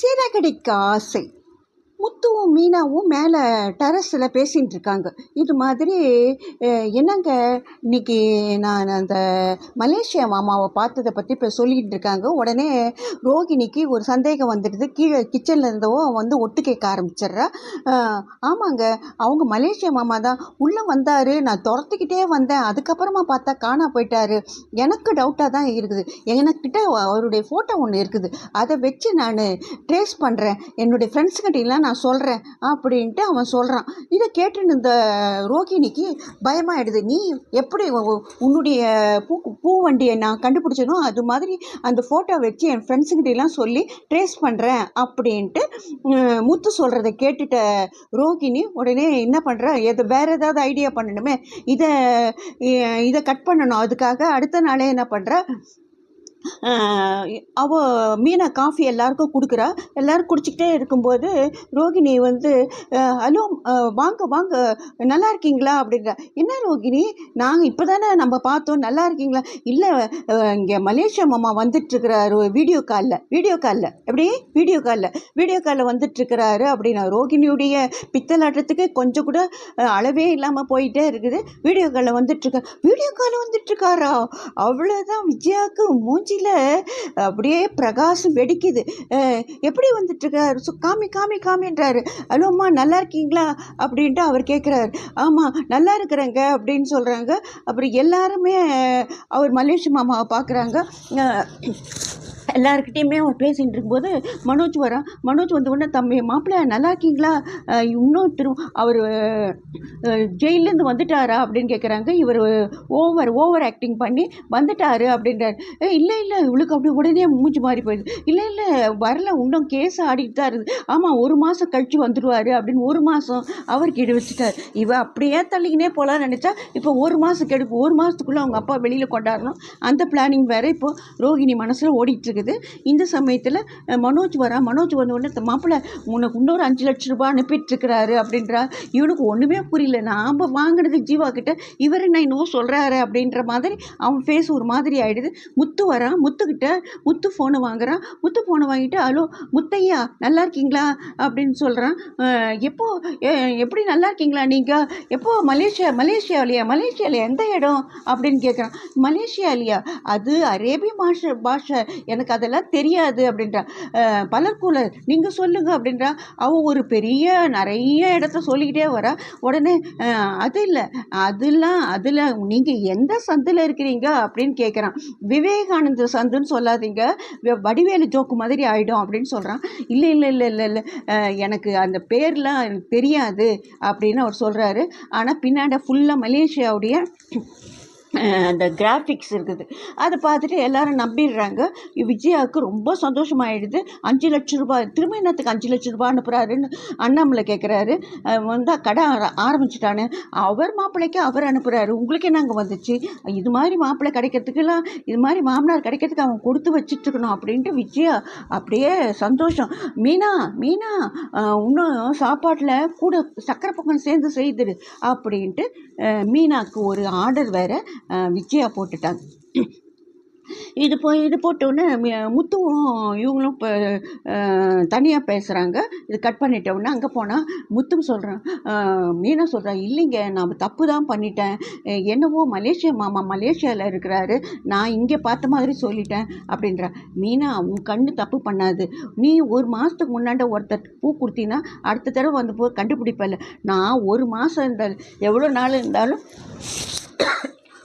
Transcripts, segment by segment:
சிறகடிக்க ஆசை. முத்துவும் மீனாவும் மேலே டெரஸில் பேசிகிட்டு இருக்காங்க. இது மாதிரி என்னங்க இன்னைக்கு நான் அந்த மலேசியா மாமாவை பார்த்ததை பற்றி இப்போ சொல்லிகிட்டு இருக்காங்க. உடனே ரோகிணிக்கு ஒரு சந்தேகம் வந்துடுது. கீழே கிச்சனில் இருந்தவோ வந்து ஒட்டு கேட்க ஆரம்பிச்சிடுறா. ஆமாங்க அவங்க மலேசியா மாமா தான். உள்ளே வந்தார் நான் துரத்துக்கிட்டே வந்தேன். அதுக்கப்புறமா பார்த்தா காணா போயிட்டாரு. எனக்கு டவுட்டாக தான் இருக்குது. எனக்கிட்ட அவருடைய ஃபோட்டோ ஒன்று இருக்குது. அதை வச்சு நான் ட்ரேஸ் பண்ணுறேன் என்னுடைய ஃப்ரெண்ட்ஸுக்கிட்டலாம் நான் சொல்கிறேன் அப்படின்ட்டு அவன் சொல்கிறான் இதை கேட்டுன்னு இந்த ரோகிணிக்கு பயமாயிடுது. நீ எப்படி உன்னுடைய பூ பூ வண்டியை நான் கண்டுபிடிச்சனோ அது மாதிரி அந்த ஃபோட்டோ வச்சு என் ஃப்ரெண்ட்ஸுங்கிட்டலாம் சொல்லி ட்ரேஸ் பண்ணுறேன் அப்படின்ட்டு முத்து சொல்கிறத கேட்டுட்ட ரோகிணி உடனே என்ன பண்ணுற எது வேறு ஏதாவது ஐடியா பண்ணணுமே. இதை இதை கட் பண்ணணும். அதுக்காக அடுத்த நாளே என்ன பண்ணுறா அவ மீனா காஃபி எல்லாருக்கும் கொடுக்குறா. எல்லாரும் குடிச்சிக்கிட்டே இருக்கும்போது ரோகிணி வந்து ஹலோ வாங்க வாங்க நல்லா இருக்கீங்களா? அப்படின்றா. என்ன ரோகிணி? நாங்கள் இப்போ தானே நம்ம பார்த்தோம் நல்லா இருக்கீங்களா? இல்லை இங்கே மலேசியா மாமா வந்துட்டுருக்கிறாரு வீடியோ காலில் வீடியோ காலில். எப்படி? வீடியோ காலில் வீடியோ காலில் வந்துட்டுருக்கிறாரு? அப்படின்னா ரோகிணியுடைய பித்தலாட்டத்துக்கு கொஞ்சம் கூட அளவே இல்லாமல் போயிட்டே இருக்குது. வீடியோ காலில் வந்துட்டுருக்க. வீடியோ காலில் வந்துட்டுருக்காரா? அவ்வளோதான் விஜயாவுக்கு மூஞ்சியில் அப்படியே பிரகாசம் வெடிக்குது. எப்படி வந்துட்டுருக்காரு? சு காமி காமி காமின்றாரு. ஹலோம்மா நல்லா இருக்கீங்களா? அப்படின்ட்டு அவர் கேட்குறாரு ஆமாம் நல்லா இருக்கிறேங்க அப்படின்னு சொல்கிறாங்க அப்புறம் எல்லாருமே அவர் மலேசிய மாமாவை பார்க்குறாங்க எல்லாருக்கிட்டேயுமே அவர் பேசிகிட்டு இருக்கும்போது மனோஜ் வரான் மனோஜ் வந்த உடனே தம்பி மாப்பிள்ளை நல்லா இருக்கீங்களா? இன்னும் திரு அவர் ஜெயிலேருந்து வந்துட்டாரா? அப்படின்னு கேட்குறாங்க இவர் ஓவர் ஓவர் ஆக்டிங் பண்ணி வந்துட்டாரு அப்படின்றார். இல்லை இல்லை இவளுக்கு அப்படி உடனே மூஞ்சி மாறி போயிடுது. இல்லை இல்லை வரல இன்னும் கேஸ் ஆடிட்டு தான் இருக்குது. ஆமாம் ஒரு மாதம் கழிச்சு வந்துடுவார் அப்படின்னு ஒரு மாதம் அவர் கெடு வச்சுட்டார். இவ அப்படியே தள்ளிக்கினே போகலான்னு நினச்சா இப்போ ஒரு மாதம் கெடுப்பு. ஒரு மாதத்துக்குள்ளே அவங்க அப்பா வெளியில் கொண்டாடணும். அந்த பிளானிங் வேறு. இப்போ ரோகிணி மனசில் ஓடிட்டு இருக்குது. இந்த சமயத்தில் மனோஜ் வரா மனோஜ் வந்த உடனே மாப்பிள்ளை உனக்கு இன்னொரு அஞ்சு லட்ச ரூபாய் அனுப்பிட்டு இருக்கிறாரு அப்படின்றா. இவனுக்கு ஒன்றுமே புரியல. நாம் வாங்கினது ஜீவா கிட்ட இவர் என்ன இன்னும் சொல்கிறாரு அப்படின்ற மாதிரி அவன் ஃபேஸ் ஒரு மாதிரி ஆயிடுது. முத்து வரான் முத்துக்கிட்ட முத்து ஃபோனை வாங்குறான். முத்து ஃபோனை வாங்கிட்டு ஹலோ முத்தையா நல்லா இருக்கீங்களா? அப்படின்னு சொல்கிறான் எப்போ எப்படி நல்லா இருக்கீங்களா நீங்கள் எப்போ மலேசியா மலேசியாவிலையா மலேசியாவிலையா எந்த இடம்? அப்படின்னு கேட்குறான் மலேசியாலையா? அது அரேபிய பாஷை பாஷை. எனக்கு அதெல்லாம் தெரியாது அப்படின்றா. பலர்கூலர் நீங்கள் சொல்லுங்கள் அப்படின்றா. அவள் ஒரு பெரிய நிறைய இடத்த சொல்லிக்கிட்டே வரா. உடனே அது இல்லை. அதெல்லாம் அதில் நீங்கள் எந்த சந்தில் இருக்கிறீங்க? அப்படின்னு கேட்குறான் விவேகானந்த சந்துன்னு சொல்லாதீங்க. வடிவேலு ஜோக்கு மாதிரி ஆகிடும் அப்படின்னு சொல்கிறான் இல்லை இல்லை இல்லை இல்லை இல்லை. எனக்கு அந்த பேர்லாம் எனக்கு தெரியாது அப்படின்னு அவர் சொல்கிறாரு ஆனால் பின்னாடி ஃபுல்லாக மலேசியாவுடைய அந்த கிராஃபிக்ஸ் இருக்குது. அதை பார்த்துட்டு எல்லாரும் நம்பிடுறாங்க. விஜயாவுக்கு ரொம்ப சந்தோஷமாயிடுது. அஞ்சு லட்ச ரூபாய் திரும்ப என்னத்துக்கு அஞ்சு லட்ச ரூபாய் அனுப்புகிறாருன்னு அண்ணாமலை கேட்குறாரு வந்தால் கடை ஆர- அவர் மாப்பிள்ளைக்கு அவர் அனுப்புகிறாரு உங்களுக்கு என்னங்க வந்துச்சு? இது மாதிரி மாப்பிள்ளை கிடைக்கிறதுக்கெல்லாம் இது மாதிரி மாமனார் கிடைக்கிறதுக்கு அவன் கொடுத்து வச்சிட்ருக்கணும் அப்படின்ட்டு விஜயா அப்படியே சந்தோஷம். மீனா மீனா இன்னும் சாப்பாட்டில் கூட சக்கரை பொங்கல் சேர்ந்து செய்துடு அப்படின்ட்டு மீனாவுக்கு மீனாக்கு ஒரு ஆர்டர் வேறு. விஜயா போட்டுட்டாங்க. இது போ இது போட்டோன்னே முத்துவும் இவங்களும் இப்போ தனியாக பேசுகிறாங்க இது கட் பண்ணிட்டோன்னே அங்கே போனால் முத்தும் சொல்கிறான் மீனா சொல்கிறான் இல்லைங்க நான் தப்பு தான் பண்ணிட்டேன். என்னவோ மலேசியா மாமா மலேசியாவில் இருக்கிறாரு. நான் இங்கே பார்த்த மாதிரி சொல்லிட்டேன் அப்படின்றா. மீனா உன் கண்ணு தப்பு பண்ணாது. நீ ஒரு மாதத்துக்கு முன்னாடி ஒருத்தர் பூ கொடுத்தீங்கன்னா அடுத்த தடவை வந்து போ கண்டுபிடிப்பல நான் ஒரு மாதம் இருந்தாலும் எவ்வளோ நாள் இருந்தாலும்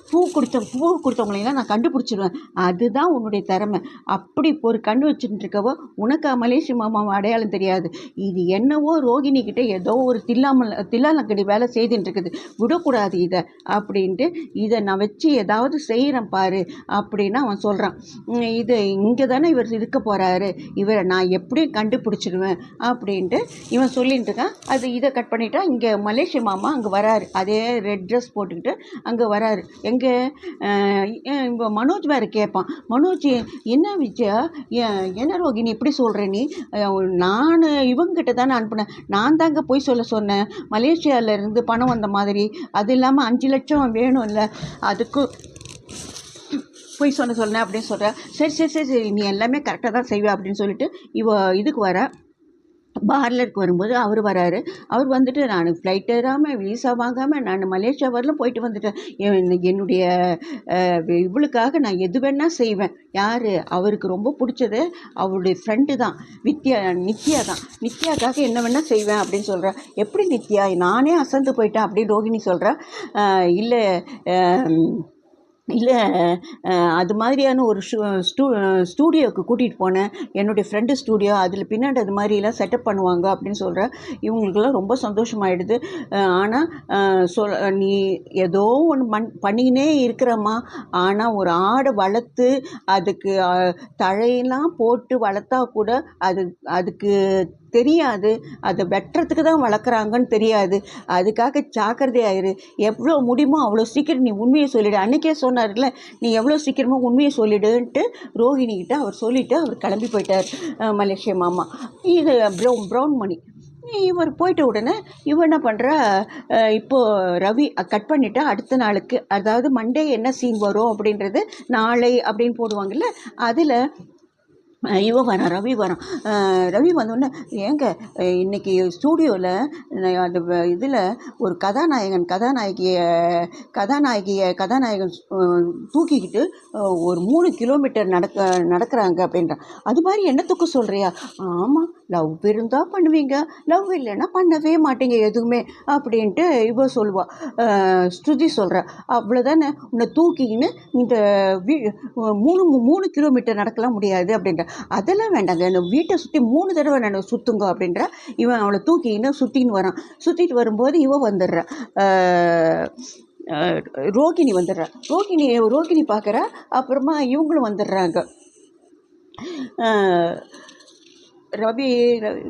பூ கொடுத்த பூ கொடுத்தவங்களையெல்லாம் நான் கண்டுபிடிச்சிருவேன். அதுதான் உன்னுடைய திறமை. அப்படி இப்போ ஒரு கண்ணு வச்சுட்டு இருக்கவோ உனக்கு மலேசிய மாமாவை அடையாளம் தெரியாது. இது என்னவோ ரோகிணிக்கிட்ட ஏதோ ஒரு தில்லாமல் தில்லாலங்கடி வேலை செய்துட்டு இருக்குது விடக்கூடாது இதை அப்படின்ட்டு இதை நான் வச்சு ஏதாவது செய்கிறேன் பாரு அப்படின்னு அவன் சொல்கிறான் இது இங்கே தானே இவர் இருக்க போகிறாரு இவரை நான் எப்படியும் கண்டுபிடிச்சிடுவேன் அப்படின்ட்டு இவன் சொல்லிட்டு இருக்கான் அது இதை கட் பண்ணிட்டா இங்கே மலேசிய மாமா அங்கே வராரு. அதே ரெட் ட்ரெஸ் போட்டுக்கிட்டு அங்கே வராரு. எங்க இப்போ மனோஜ் வேறு கேட்பான் மனோஜ் என்ன விஜயா என்ன ரோகிணி இப்படி சொல்கிற நீ? நான் இவங்ககிட்ட தானே அனுப்புனேன். நான் தாங்க போய் சொல்ல சொன்னேன். மலேசியாவிலேருந்து பணம் வந்த மாதிரி. அது இல்லாமல் அஞ்சு லட்சம் வேணும் இல்லை அதுக்கு போய் சொன்ன சொன்னேன் அப்படின்னு சொல்கிறேன் சரி சரி சரி சரி நீ எல்லாமே கரெக்டாக தான் செய்வே அப்படின்னு சொல்லிட்டு இவ இதுக்கு வர. பார்லருக்கு வரும்போது அவர் வராரு. அவர் வந்துட்டு நான் ஃப்ளைட் ஏறாமல் விசா வாங்காமல் நான் மலேசியா வரலும் போயிட்டு வந்துட்டேன். என்னுடைய இவளுக்காக நான் எது வேணால் செய்வேன். யார்? அவருக்கு ரொம்ப பிடிச்சது அவருடைய ஃப்ரெண்டு தான். வித்யா நித்யா தான். நித்யாக்காக என்ன வேணால் செய்வேன் அப்படின்னு சொல்கிறேன் எப்படி நித்யா? நானே அசந்து போயிட்டேன் அப்படின்னு ரோகிணி சொல்கிறா இல்லை இல்லை அது மாதிரியான ஒரு ஷூ ஸ்டூ ஸ்டூடியோவுக்கு கூட்டிகிட்டு போனேன். என்னுடைய ஃப்ரெண்டு ஸ்டூடியோ அதில் பின்னாடி அது மாதிரிலாம் செட்டப் பண்ணுவாங்க அப்படின்னு சொல்கிறேன் இவங்களுக்கெல்லாம் ரொம்ப சந்தோஷமாயிடுது. ஆனால் சொல் நீ ஏதோ ஒன்று மண் பண்ணிக்கினே இருக்கிறம்மா. ஆனால் ஒரு ஆடை வளர்த்து அதுக்கு தழையெல்லாம் போட்டு வளர்த்தா கூட அது அதுக்கு தெரியாது. அதை வெட்டுறதுக்கு தான் வளர்க்குறாங்கன்னு தெரியாது. அதுக்காக ஜாக்கிரதையாயிரு எவ்வளோ முடியுமோ அவ்வளோ சீக்கிரம் நீ உண்மையை சொல்லிவிடு அன்றைக்கே சொன்னார்ல நீ எவ்வளோ சீக்கிரமாக உண்மையை சொல்லிடுன்ட்டு ரோஹிணிக்கிட்ட அவர் சொல்லிவிட்டு அவர் கிளம்பி போயிட்டார் மலேசிய மாமா. இது ப்ரௌன் ப்ரௌன் மணி. இவர் போயிட்ட உடனே இவர் என்ன பண்ணுறா இப்போ ரவி கட் பண்ணிவிட்டா அடுத்த நாளுக்கு அதாவது மண்டே என்ன சீன் வரும் அப்படின்றது நாளை அப்படின்னு போடுவாங்கல்ல அதில் இவன் வரான் ரவி வரான் ரவி வந்தோடனே ஏங்க இன்னைக்கு ஸ்டூடியோவில் அந்த இதில் ஒரு கதாநாயகன் கதாநாயகியை கதாநாயகியை கதாநாயகன் தூக்கிக்கிட்டு ஒரு மூணு கிலோமீட்டர் நடக்க நடக்கிறாங்க அப்படின்றான். அது மாதிரி என்னத்துக்கு சொல்கிறியா ஆமாம் லவ் இருந்தால் பண்ணுவீங்க. லவ் இல்லைன்னா பண்ணவே மாட்டீங்க எதுவுமே அப்படின்ட்டு இவ சொல்லுவா. அஹ், ஸ்ருதி சொல்கிறா அவ்வளோதானே உன்னை தூக்கிக்கின்னு இந்த வீ மூணு மூணு கிலோமீட்டர் நடக்கலாம் முடியாது அப்படின்ற. அதெல்லாம் வேண்டாங்க. என்னை வீட்டை சுற்றி மூணு தடவை நான் சுற்றுங்க அப்படின்ற இவன் அவளை தூக்கின்னு சுற்றின்னு வரான். சுற்றிட்டு வரும்போது இவன் வந்துடுறா. ரோகிணி வந்துடுறா. ரோகிணி ரோகிணி பார்க்குறா. அப்புறமா இவங்களும் வந்துடுறாங்க. ரவி ரவி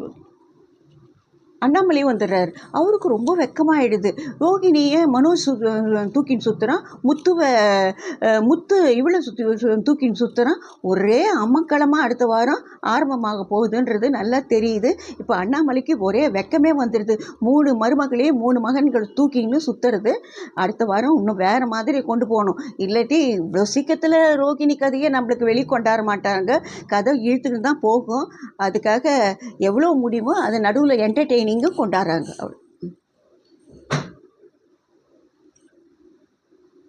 அண்ணாமலை வந்துடுறாரு. அவருக்கு ரொம்ப வெக்கமாயிடுது. ரோகிணியை மனோஜ் சு தூக்கின்னு சுற்றுறான் முத்துவை முத்து இவ்வளோ சுற்றி தூக்கின்னு சுற்றுறான் ஒரே அமக்களமாக அடுத்த வாரம் ஆரம்பமாக போகுதுன்றது நல்லா தெரியுது. இப்போ அண்ணாமலைக்கு ஒரே வெக்கமே வந்துடுது. மூணு மருமகளையும் மூணு மகன்கள் தூக்கின்னு சுற்றுறது அடுத்த வாரம் இன்னும் வேறு மாதிரி கொண்டு போகணும். இல்லாட்டி இவ்வளோ சீக்கிரத்தில் ரோகிணி கதையை நம்மளுக்கு வெளிக்கொண்டாட மாட்டாங்க. கதை இழுத்துக்கிட்டு தான் போகும். அதுக்காக எவ்வளோ முடியுமோ அதை நடுவில் ட்ரைனிங்கும் கொண்டாடுறாங்க. அவள்